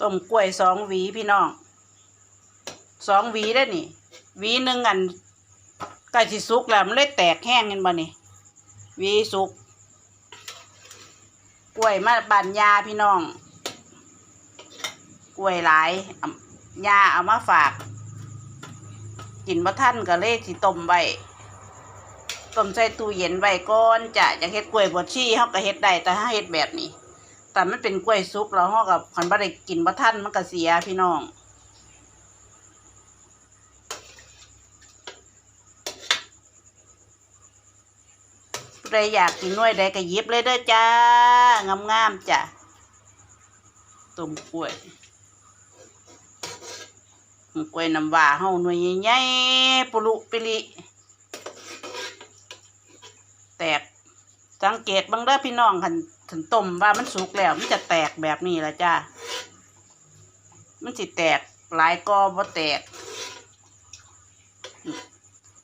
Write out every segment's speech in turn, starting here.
ต้มกล้วยสองหวีพี่น้องสองหวีได้นี่หวีหนึ่งอันใกล้สิสุกแล้วมันเลยแตกแห้งเห็นบ่นี่หวีสุกกล้วยมาบานยาพี่น้องกล้วยหลายยาเอามาฝากกินบ่ท่านก็เลยสิต้มไว้ต้มใส่ตู้เย็นไว้ก่อนจะจะเฮ็ดกล้วยบวชชีเฮาก็เฮ็ดได้แต่ถ้าเฮ็ดแบบนี้ แต่มันเป็นกล้วยสุกแล้วเฮากับคันบ่ได้กินบ่ท่านมันก็เสียพี่น้องผู้ใดอยากกินน่วยใดก็ยิบเลยเด้อจ้างามๆจ้ะต้มกล้วยกล้วยน้ำว้าเฮาหน่วยใหญ่ๆปุรุปิลิแตกสังเกตเบางเด้อพี่น้องคัน ถึงต้มว่ามันสุกแล้วมันจะแตกแบบนี้ละจ้ามันสิแตกหลายกอบ่แตก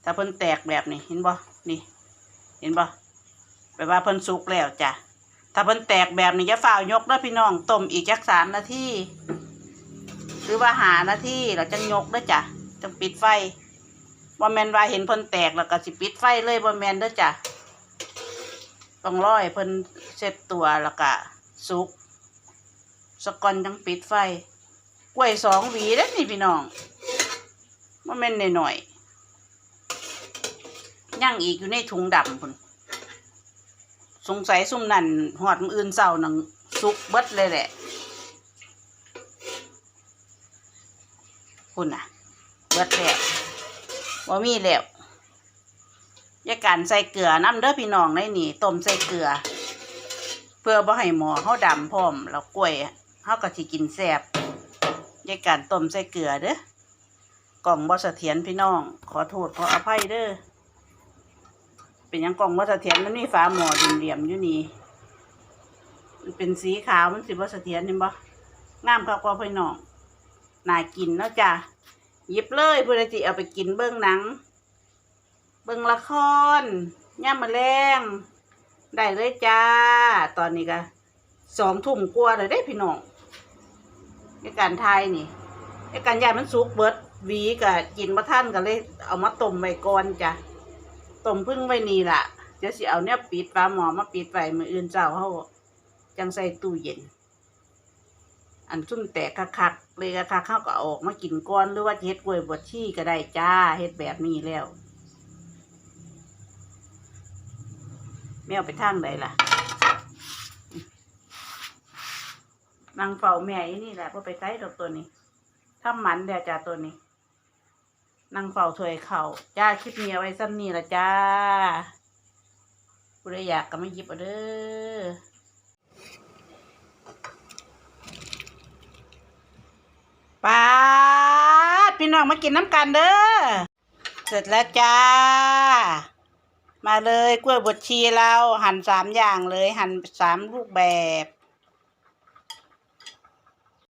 ถ้าเพิ่นแตกแบบนี้เห็นบ่นี่ เห็นบ่แปลว่าเพิ่นสุกแล้วจ้ะถ้าเพิ่นแตกแบบนี้จะฝ่าวยกเด้พี่น้องต้มอีกจักสามนาทีหรือว่าหานาทีเราจังยกเด้จ้ะจังปิดไฟบ่แมนว่าเห็นเพิ่นแตกแล้วก็สิปิดไฟเลยบ่แมนเด้จ้ะ ต้องร้อให้เพิ่นเสร็จตัวแล้วก็สุกสกอนจังปิดไฟ กล้วยสองหวีเด้อนี่พี่น้องบ่แม่นหน้อยๆย่างอีกอยู่ในถุงดำพุ่นสงสัยซุ่มนั่นหอดมืออื่นเศร้านังสุกเบิดเลยแหละพุ่นน่ะ เบิดแล้วว่ามีแล้ว ยาการใส่เกลือน้ำเด้อพี่น้องในนี่ต้มใส่เกลือ เพื่อบ่ให้หมอเขาดำพร้อมแล้วกล้วยเขาก็สิกินแซ่บยาการต้มใส่เกลือเด้อกล่องบ่เสถียรพี่น้อง ขอโทษขออภัยเด้อเป็นยังกล่องว่เสถียรมันมีฝาหม้อเหลี่ยมๆอยู่นี่มันเป็นสีขาวมันสิบ่เสถียรเห็นบ่งามครับพ่อพี่น้องน่ากินแล้วจ้ะหยิบเลยเพื่อที่เอาไปกินเบื้องหนัง เบื้งละครย่ามมาแรงได้เลยจ้า ตอนนี้ก็สองทุ่มกว่าเลยได้พี่น้องในการทายนี่ในการยายมันสุกเบิดหวีกับกินมาท่านก็เลย เอามาต้มไว้ก่อนจ้ะต้มพึ่งไว้นี่ล่ะเดี๋ยวสิเอาเนี่ยปิดฝาหมอมาปิดไว้มืออื่นเจ้าเฮาจังใส่ตู้เย็น อันซุ่มแตกคักๆเลยคักๆเขาก็ออกมากินก่อนหรือว่าเฮ็ดกล้วยบวชชีก็ได้จ้าเฮ็ดแบบนี้แล้ว แมวไปทางใดล่ะนางเฝ้าแม่อีนี่แหละพอไปไสดอกตัวนี้ถ้ามันเดี๋ยวจ้าตัวนี้นั่งเฝ้าถวยเข่าจ้าคลิปนี้เอาไว้ซ้ำนี่ละจ้าผู้ใดอยากก็ไมาหยิบเอาเด้อป้าพี่น้องมากินน้ำกันเด้อ เสร็จแล้วจ้า มาเลยกล้วยบดชีเราหั่นสามอย่างเลย หั่นสามรูปแบบ